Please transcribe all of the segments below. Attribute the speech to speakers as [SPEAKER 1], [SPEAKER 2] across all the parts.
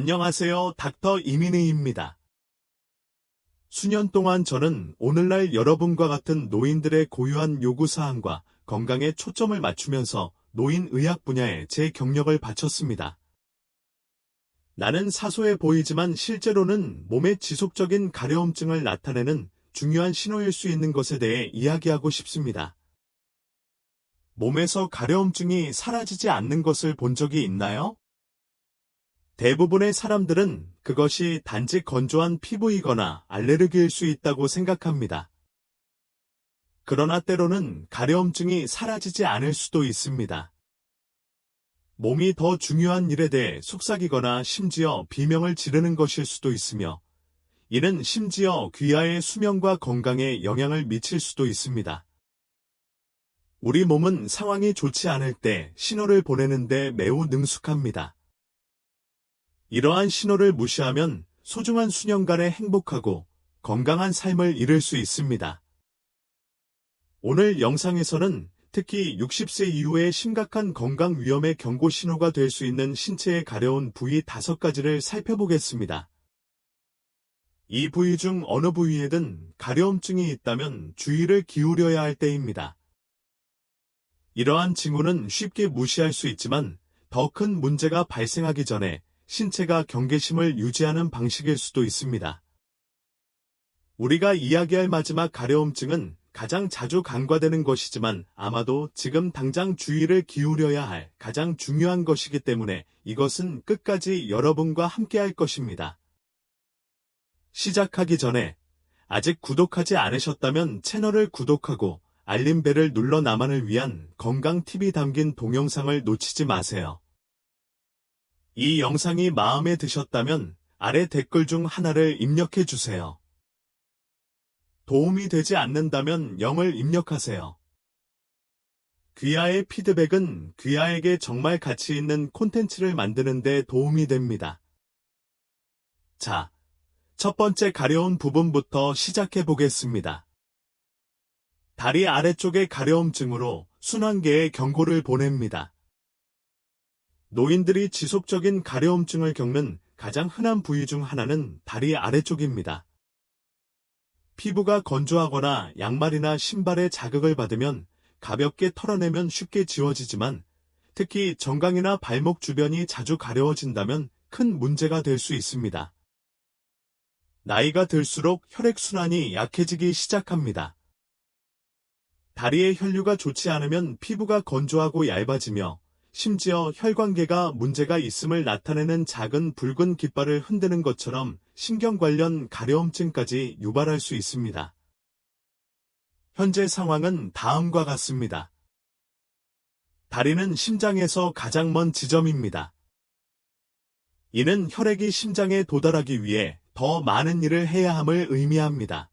[SPEAKER 1] 안녕하세요. 닥터 이민희입니다. 수년 동안 저는 오늘날 여러분과 같은 노인들의 고유한 요구사항과 건강에 초점을 맞추면서 노인의학 분야에 제 경력을 바쳤습니다. 나는 사소해 보이지만 실제로는 몸의 지속적인 가려움증을 나타내는 중요한 신호일 수 있는 것에 대해 이야기하고 싶습니다. 몸에서 가려움증이 사라지지 않는 것을 본 적이 있나요? 대부분의 사람들은 그것이 단지 건조한 피부이거나 알레르기일 수 있다고 생각합니다. 그러나 때로는 가려움증이 사라지지 않을 수도 있습니다. 몸이 더 중요한 일에 대해 속삭이거나 심지어 비명을 지르는 것일 수도 있으며, 이는 심지어 귀하의 수명과 건강에 영향을 미칠 수도 있습니다. 우리 몸은 상황이 좋지 않을 때 신호를 보내는데 매우 능숙합니다. 이러한 신호를 무시하면 소중한 수년간의 행복하고 건강한 삶을 잃을 수 있습니다. 오늘 영상에서는 특히 60세 이후에 심각한 건강 위험의 경고 신호가 될 수 있는 신체에 가려운 부위 5가지를 살펴보겠습니다. 이 부위 중 어느 부위에든 가려움증이 있다면 주의를 기울여야 할 때입니다. 이러한 징후는 쉽게 무시할 수 있지만 더 큰 문제가 발생하기 전에 신체가 경계심을 유지하는 방식일 수도 있습니다. 우리가 이야기할 마지막 가려움증은 가장 자주 간과되는 것이지만 아마도 지금 당장 주의를 기울여야 할 가장 중요한 것이기 때문에 이것은 끝까지 여러분과 함께 할 것입니다. 시작하기 전에 아직 구독하지 않으셨다면 채널을 구독하고 알림벨을 눌러 나만을 위한 건강 팁이 담긴 동영상을 놓치지 마세요. 이 영상이 마음에 드셨다면 아래 댓글 중 하나를 입력해 주세요. 도움이 되지 않는다면 0을 입력하세요. 귀하의 피드백은 귀하에게 정말 가치 있는 콘텐츠를 만드는 데 도움이 됩니다. 자, 첫 번째 가려운 부분부터 시작해 보겠습니다. 다리 아래쪽의 가려움증으로 순환계에 경고를 보냅니다. 노인들이 지속적인 가려움증을 겪는 가장 흔한 부위 중 하나는 다리 아래쪽입니다. 피부가 건조하거나 양말이나 신발에 자극을 받으면 가볍게 털어내면 쉽게 지워지지만 특히 정강이나 발목 주변이 자주 가려워진다면 큰 문제가 될 수 있습니다. 나이가 들수록 혈액순환이 약해지기 시작합니다. 다리의 혈류가 좋지 않으면 피부가 건조하고 얇아지며 심지어 혈관계가 문제가 있음을 나타내는 작은 붉은 깃발을 흔드는 것처럼 신경 관련 가려움증까지 유발할 수 있습니다. 현재 상황은 다음과 같습니다. 다리는 심장에서 가장 먼 지점입니다. 이는 혈액이 심장에 도달하기 위해 더 많은 일을 해야 함을 의미합니다.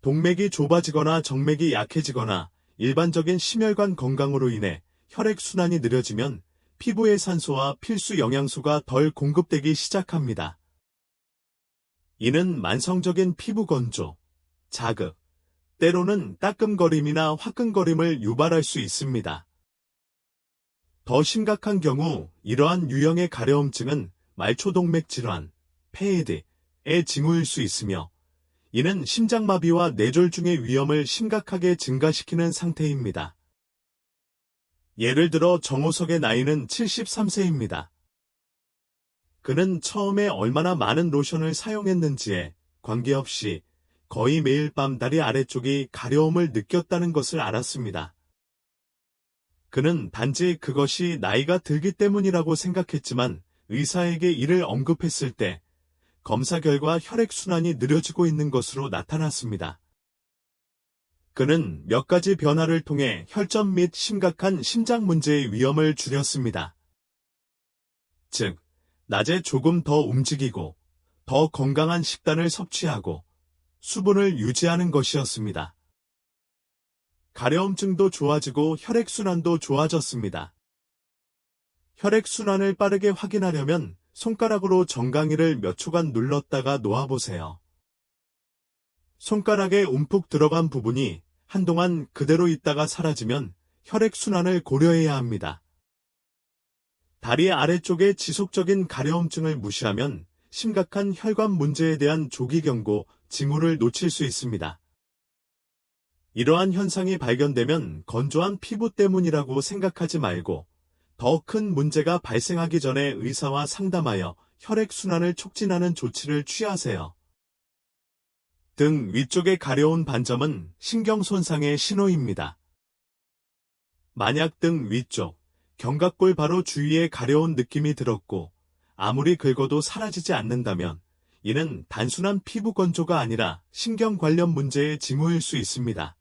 [SPEAKER 1] 동맥이 좁아지거나 정맥이 약해지거나 일반적인 심혈관 건강으로 인해 혈액순환이 느려지면 피부의 산소와 필수 영양소가 덜 공급되기 시작합니다. 이는 만성적인 피부 건조, 자극, 때로는 따끔거림이나 화끈거림을 유발할 수 있습니다. 더 심각한 경우 이러한 유형의 가려움증은 말초동맥 질환, 폐헤드의 징후일 수 있으며 이는 심장마비와 뇌졸중의 위험을 심각하게 증가시키는 상태입니다. 예를 들어 정호석의 나이는 73세입니다. 그는 처음에 얼마나 많은 로션을 사용했는지에 관계없이 거의 매일 밤 다리 아래쪽이 가려움을 느꼈다는 것을 알았습니다. 그는 단지 그것이 나이가 들기 때문이라고 생각했지만 의사에게 이를 언급했을 때 검사 결과 혈액순환이 느려지고 있는 것으로 나타났습니다. 그는 몇 가지 변화를 통해 혈전 및 심각한 심장 문제의 위험을 줄였습니다. 즉, 낮에 조금 더 움직이고 더 건강한 식단을 섭취하고 수분을 유지하는 것이었습니다. 가려움증도 좋아지고 혈액순환도 좋아졌습니다. 혈액순환을 빠르게 확인하려면 손가락으로 정강이를 몇 초간 눌렀다가 놓아보세요. 손가락에 움푹 들어간 부분이 한동안 그대로 있다가 사라지면 혈액순환을 고려해야 합니다. 다리 아래쪽의 지속적인 가려움증을 무시하면 심각한 혈관 문제에 대한 조기 경고, 징후를 놓칠 수 있습니다. 이러한 현상이 발견되면 건조한 피부 때문이라고 생각하지 말고 더 큰 문제가 발생하기 전에 의사와 상담하여 혈액순환을 촉진하는 조치를 취하세요. 등 위쪽에 가려운 반점은 신경 손상의 신호입니다. 만약 등 위쪽, 견갑골 바로 주위에 가려운 느낌이 들었고 아무리 긁어도 사라지지 않는다면 이는 단순한 피부 건조가 아니라 신경 관련 문제의 징후일 수 있습니다.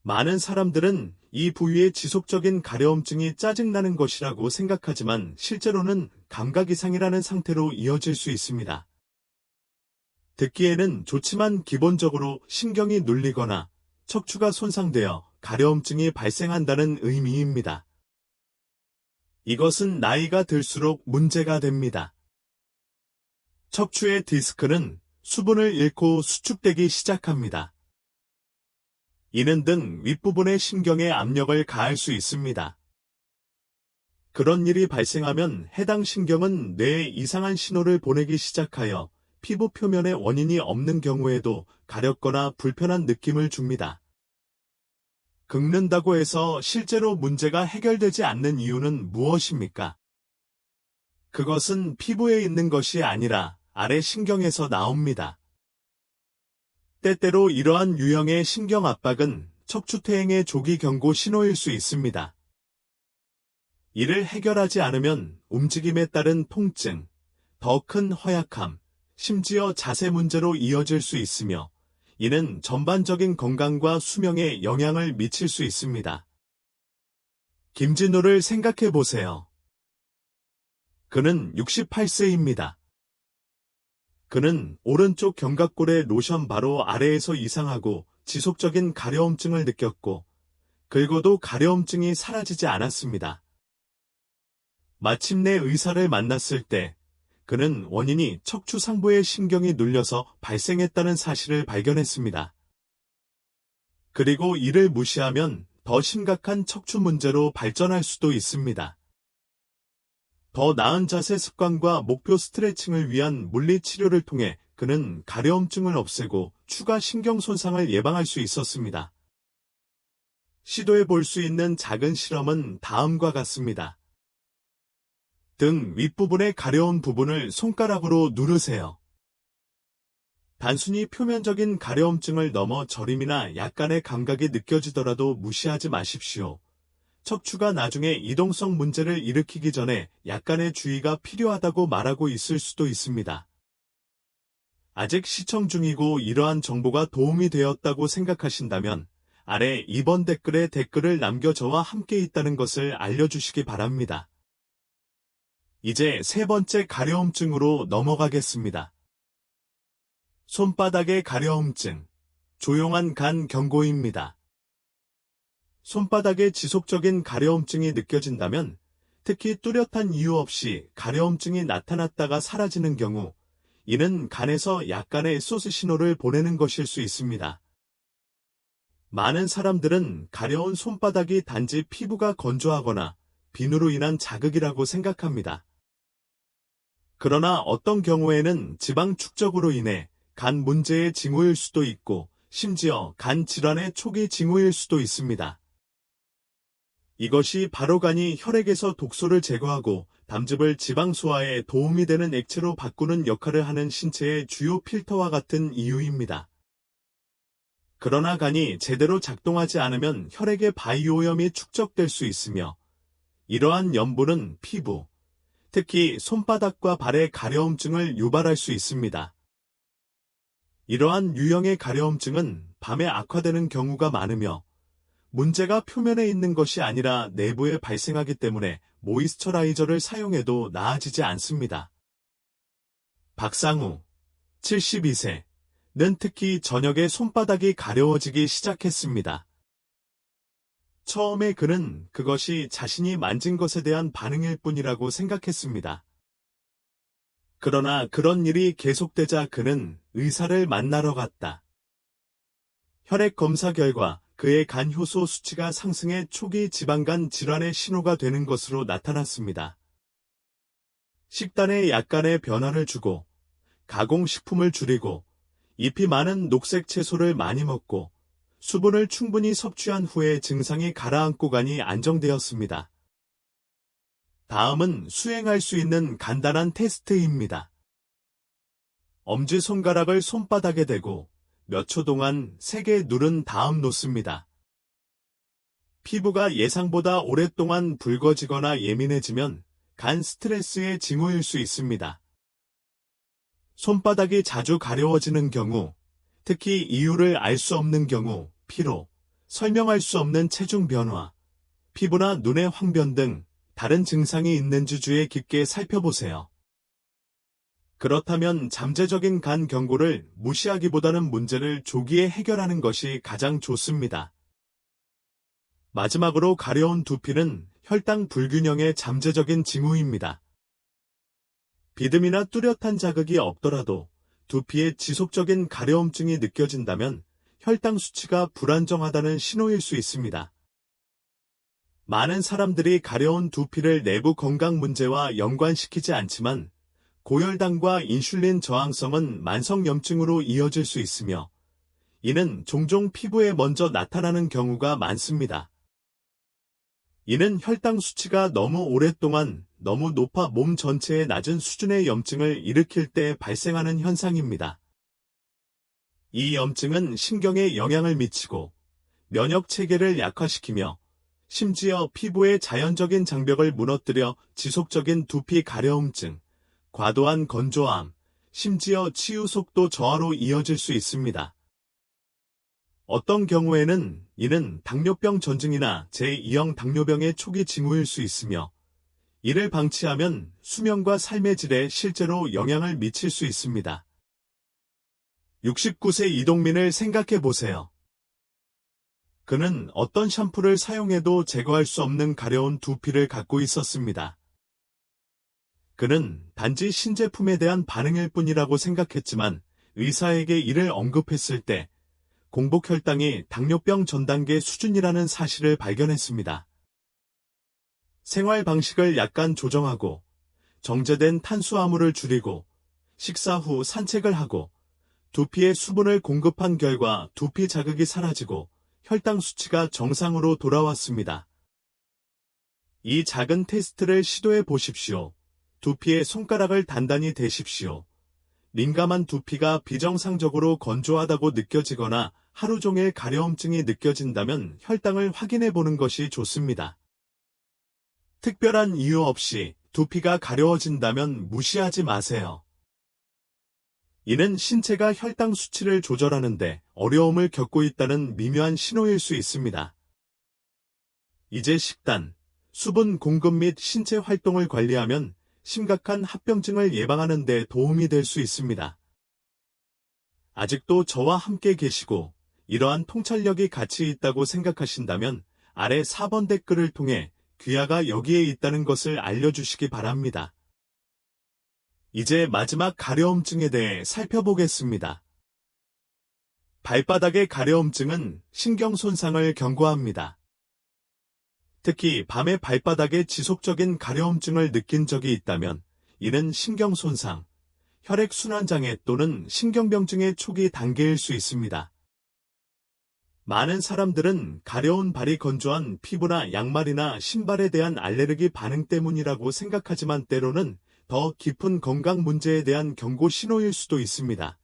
[SPEAKER 1] 많은 사람들은 이 부위의 지속적인 가려움증이 짜증나는 것이라고 생각하지만 실제로는 감각 이상이라는 상태로 이어질 수 있습니다. 듣기에는 좋지만 기본적으로 신경이 눌리거나 척추가 손상되어 가려움증이 발생한다는 의미입니다. 이것은 나이가 들수록 문제가 됩니다. 척추의 디스크는 수분을 잃고 수축되기 시작합니다. 이는 등 윗부분의 신경에 압력을 가할 수 있습니다. 그런 일이 발생하면 해당 신경은 뇌에 이상한 신호를 보내기 시작하여 피부 표면에 원인이 없는 경우에도 가렵거나 불편한 느낌을 줍니다. 긁는다고 해서 실제로 문제가 해결되지 않는 이유는 무엇입니까? 그것은 피부에 있는 것이 아니라 아래 신경에서 나옵니다. 때때로 이러한 유형의 신경 압박은 척추퇴행의 조기 경고 신호일 수 있습니다. 이를 해결하지 않으면 움직임에 따른 통증, 더 큰 허약함, 심지어 자세 문제로 이어질 수 있으며 이는 전반적인 건강과 수명에 영향을 미칠 수 있습니다. 김진호를 생각해 보세요. 그는 68세입니다. 그는 오른쪽 견갑골의 로션 바로 아래에서 이상하고 지속적인 가려움증을 느꼈고 긁어도 가려움증이 사라지지 않았습니다. 마침내 의사를 만났을 때 그는 원인이 척추 상부의 신경이 눌려서 발생했다는 사실을 발견했습니다. 그리고 이를 무시하면 더 심각한 척추 문제로 발전할 수도 있습니다. 더 나은 자세 습관과 목표 스트레칭을 위한 물리 치료를 통해 그는 가려움증을 없애고 추가 신경 손상을 예방할 수 있었습니다. 시도해 볼 수 있는 작은 실험은 다음과 같습니다. 등 윗부분의 가려운 부분을 손가락으로 누르세요. 단순히 표면적인 가려움증을 넘어 저림이나 약간의 감각이 느껴지더라도 무시하지 마십시오. 척추가 나중에 이동성 문제를 일으키기 전에 약간의 주의가 필요하다고 말하고 있을 수도 있습니다. 아직 시청 중이고 이러한 정보가 도움이 되었다고 생각하신다면 아래 이번 댓글에 댓글을 남겨 저와 함께 있다는 것을 알려주시기 바랍니다. 이제 세 번째 가려움증으로 넘어가겠습니다. 손바닥의 가려움증, 조용한 간 경고입니다. 손바닥에 지속적인 가려움증이 느껴진다면 특히 뚜렷한 이유 없이 가려움증이 나타났다가 사라지는 경우 이는 간에서 약간의 소스 신호를 보내는 것일 수 있습니다. 많은 사람들은 가려운 손바닥이 단지 피부가 건조하거나 비누로 인한 자극이라고 생각합니다. 그러나 어떤 경우에는 지방 축적으로 인해 간 문제의 징후일 수도 있고 심지어 간 질환의 초기 징후일 수도 있습니다. 이것이 바로 간이 혈액에서 독소를 제거하고 담즙을 지방 소화에 도움이 되는 액체로 바꾸는 역할을 하는 신체의 주요 필터와 같은 이유입니다. 그러나 간이 제대로 작동하지 않으면 혈액의 바이오염이 축적될 수 있으며 이러한 염분은 피부, 특히 손바닥과 발의 가려움증을 유발할 수 있습니다. 이러한 유형의 가려움증은 밤에 악화되는 경우가 많으며 문제가 표면에 있는 것이 아니라 내부에 발생하기 때문에 모이스처라이저를 사용해도 나아지지 않습니다. 박상우, 72세는 특히 저녁에 손바닥이 가려워지기 시작했습니다. 처음에 그는 그것이 자신이 만진 것에 대한 반응일 뿐이라고 생각했습니다. 그러나 그런 일이 계속되자 그는 의사를 만나러 갔다. 혈액 검사 결과 그의 간 효소 수치가 상승해 초기 지방간 질환의 신호가 되는 것으로 나타났습니다. 식단에 약간의 변화를 주고 가공식품을 줄이고 잎이 많은 녹색 채소를 많이 먹고 수분을 충분히 섭취한 후에 증상이 가라앉고 가니 안정되었습니다. 다음은 수행할 수 있는 간단한 테스트입니다. 엄지손가락을 손바닥에 대고 몇 초 동안 세게 누른 다음 놓습니다. 피부가 예상보다 오랫동안 붉어지거나 예민해지면 간 스트레스의 징후일 수 있습니다. 손바닥이 자주 가려워지는 경우, 특히 이유를 알 수 없는 경우, 피로, 설명할 수 없는 체중 변화, 피부나 눈의 황변 등 다른 증상이 있는지 주의 깊게 살펴보세요. 그렇다면 잠재적인 간 경고를 무시하기보다는 문제를 조기에 해결하는 것이 가장 좋습니다. 마지막으로 가려운 두피는 혈당 불균형의 잠재적인 징후입니다. 비듬이나 뚜렷한 자극이 없더라도 두피에 지속적인 가려움증이 느껴진다면 혈당 수치가 불안정하다는 신호일 수 있습니다. 많은 사람들이 가려운 두피를 내부 건강 문제와 연관시키지 않지만 고혈당과 인슐린 저항성은 만성염증으로 이어질 수 있으며 이는 종종 피부에 먼저 나타나는 경우가 많습니다. 이는 혈당 수치가 너무 오랫동안 너무 높아 몸 전체에 낮은 수준의 염증을 일으킬 때 발생하는 현상입니다. 이 염증은 신경에 영향을 미치고 면역 체계를 약화시키며 심지어 피부의 자연적인 장벽을 무너뜨려 지속적인 두피 가려움증, 과도한 건조함, 심지어 치유 속도 저하로 이어질 수 있습니다. 어떤 경우에는 이는 당뇨병 전증이나 제2형 당뇨병의 초기 징후일 수 있으며 이를 방치하면 수면과 삶의 질에 실제로 영향을 미칠 수 있습니다. 69세 이동민을 생각해 보세요. 그는 어떤 샴푸를 사용해도 제거할 수 없는 가려운 두피를 갖고 있었습니다. 그는 단지 신제품에 대한 반응일 뿐이라고 생각했지만 의사에게 이를 언급했을 때 공복 혈당이 당뇨병 전 단계 수준이라는 사실을 발견했습니다. 생활 방식을 약간 조정하고 정제된 탄수화물을 줄이고 식사 후 산책을 하고 두피에 수분을 공급한 결과 두피 자극이 사라지고 혈당 수치가 정상으로 돌아왔습니다. 이 작은 테스트를 시도해 보십시오. 두피에 손가락을 단단히 대십시오. 민감한 두피가 비정상적으로 건조하다고 느껴지거나 하루 종일 가려움증이 느껴진다면 혈당을 확인해 보는 것이 좋습니다. 특별한 이유 없이 두피가 가려워진다면 무시하지 마세요. 이는 신체가 혈당 수치를 조절하는데 어려움을 겪고 있다는 미묘한 신호일 수 있습니다. 이제 식단, 수분 공급 및 신체 활동을 관리하면 심각한 합병증을 예방하는 데 도움이 될 수 있습니다. 아직도 저와 함께 계시고 이러한 통찰력이 가치 있다고 생각하신다면 아래 4번 댓글을 통해 귀하가 여기에 있다는 것을 알려주시기 바랍니다. 이제 마지막 가려움증에 대해 살펴보겠습니다. 발바닥의 가려움증은 신경 손상을 경고합니다. 특히 밤에 발바닥에 지속적인 가려움증을 느낀 적이 있다면 이는 신경 손상, 혈액순환장애 또는 신경병증의 초기 단계일 수 있습니다. 많은 사람들은 가려운 발이 건조한 피부나 양말이나 신발에 대한 알레르기 반응 때문이라고 생각하지만 때로는 더 깊은 건강 문제에 대한 경고 신호일 수도 있습니다.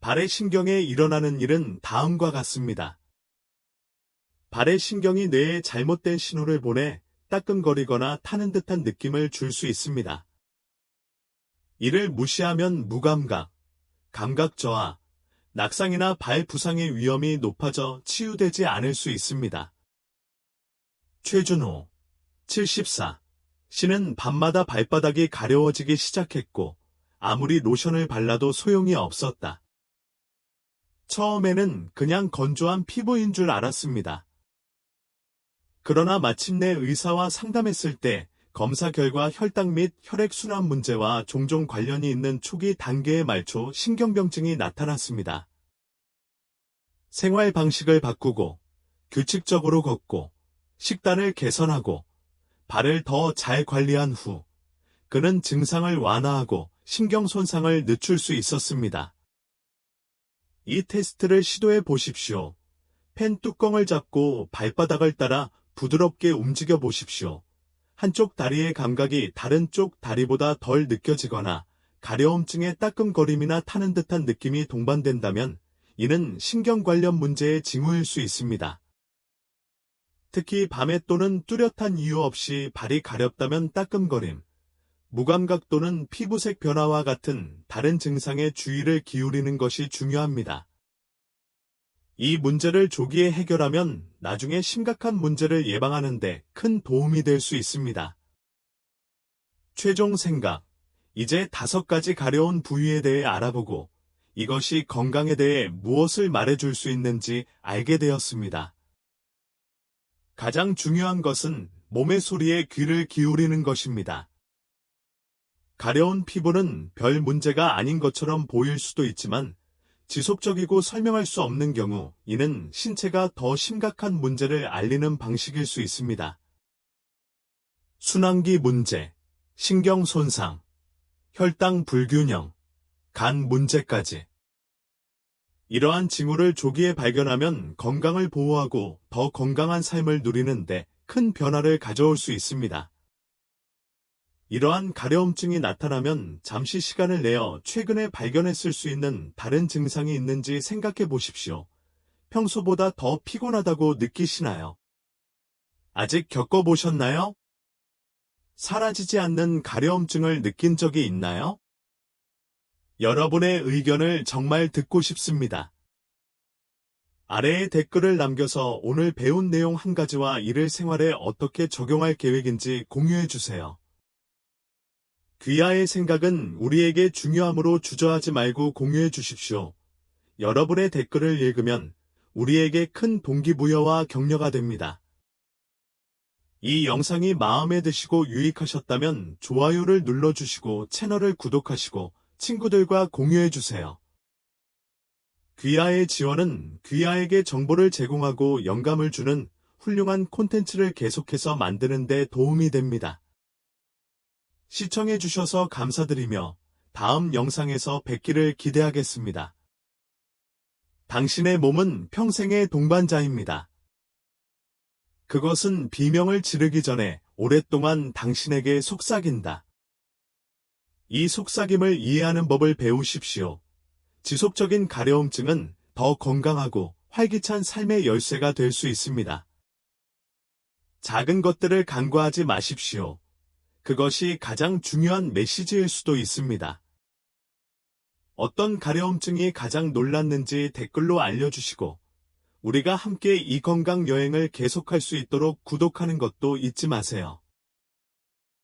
[SPEAKER 1] 발의 신경에 일어나는 일은 다음과 같습니다. 발의 신경이 뇌에 잘못된 신호를 보내 따끔거리거나 타는 듯한 느낌을 줄 수 있습니다. 이를 무시하면 무감각, 감각 저하, 낙상이나 발 부상의 위험이 높아져 치유되지 않을 수 있습니다. 최준호, 74. 씨는 밤마다 발바닥이 가려워지기 시작했고 아무리 로션을 발라도 소용이 없었다. 처음에는 그냥 건조한 피부인 줄 알았습니다. 그러나 마침내 의사와 상담했을 때 검사 결과 혈당 및 혈액순환 문제와 종종 관련이 있는 초기 단계의 말초 신경병증이 나타났습니다. 생활 방식을 바꾸고 규칙적으로 걷고 식단을 개선하고 발을 더 잘 관리한 후 그는 증상을 완화하고 신경 손상을 늦출 수 있었습니다. 이 테스트를 시도해 보십시오. 펜 뚜껑을 잡고 발바닥을 따라 부드럽게 움직여 보십시오. 한쪽 다리의 감각이 다른 쪽 다리보다 덜 느껴지거나 가려움증의 따끔거림이나 타는 듯한 느낌이 동반된다면 이는 신경 관련 문제의 징후일 수 있습니다. 특히 밤에 또는 뚜렷한 이유 없이 발이 가렵다면 따끔거림, 무감각 또는 피부색 변화와 같은 다른 증상에 주의를 기울이는 것이 중요합니다. 이 문제를 조기에 해결하면 나중에 심각한 문제를 예방하는데 큰 도움이 될 수 있습니다. 최종 생각. 이제 다섯 가지 가려운 부위에 대해 알아보고 이것이 건강에 대해 무엇을 말해줄 수 있는지 알게 되었습니다. 가장 중요한 것은 몸의 소리에 귀를 기울이는 것입니다. 가려운 피부는 별 문제가 아닌 것처럼 보일 수도 있지만 지속적이고 설명할 수 없는 경우 이는 신체가 더 심각한 문제를 알리는 방식일 수 있습니다. 순환기 문제, 신경 손상, 혈당 불균형, 간 문제까지. 이러한 징후를 조기에 발견하면 건강을 보호하고 더 건강한 삶을 누리는데 큰 변화를 가져올 수 있습니다. 이러한 가려움증이 나타나면 잠시 시간을 내어 최근에 발견했을 수 있는 다른 증상이 있는지 생각해 보십시오. 평소보다 더 피곤하다고 느끼시나요? 아직 겪어보셨나요? 사라지지 않는 가려움증을 느낀 적이 있나요? 여러분의 의견을 정말 듣고 싶습니다. 아래에 댓글을 남겨서 오늘 배운 내용 한 가지와 이를 생활에 어떻게 적용할 계획인지 공유해 주세요. 귀하의 생각은 우리에게 중요함으로 주저하지 말고 공유해 주십시오. 여러분의 댓글을 읽으면 우리에게 큰 동기부여와 격려가 됩니다. 이 영상이 마음에 드시고 유익하셨다면 좋아요를 눌러주시고 채널을 구독하시고 친구들과 공유해 주세요. 귀하의 지원은 귀하에게 정보를 제공하고 영감을 주는 훌륭한 콘텐츠를 계속해서 만드는 데 도움이 됩니다. 시청해 주셔서 감사드리며 다음 영상에서 뵙기를 기대하겠습니다. 당신의 몸은 평생의 동반자입니다. 그것은 비명을 지르기 전에 오랫동안 당신에게 속삭인다. 이 속삭임을 이해하는 법을 배우십시오. 지속적인 가려움증은 더 건강하고 활기찬 삶의 열쇠가 될 수 있습니다. 작은 것들을 간과하지 마십시오. 그것이 가장 중요한 메시지일 수도 있습니다. 어떤 가려움증이 가장 놀랐는지 댓글로 알려주시고 우리가 함께 이 건강 여행을 계속할 수 있도록 구독하는 것도 잊지 마세요.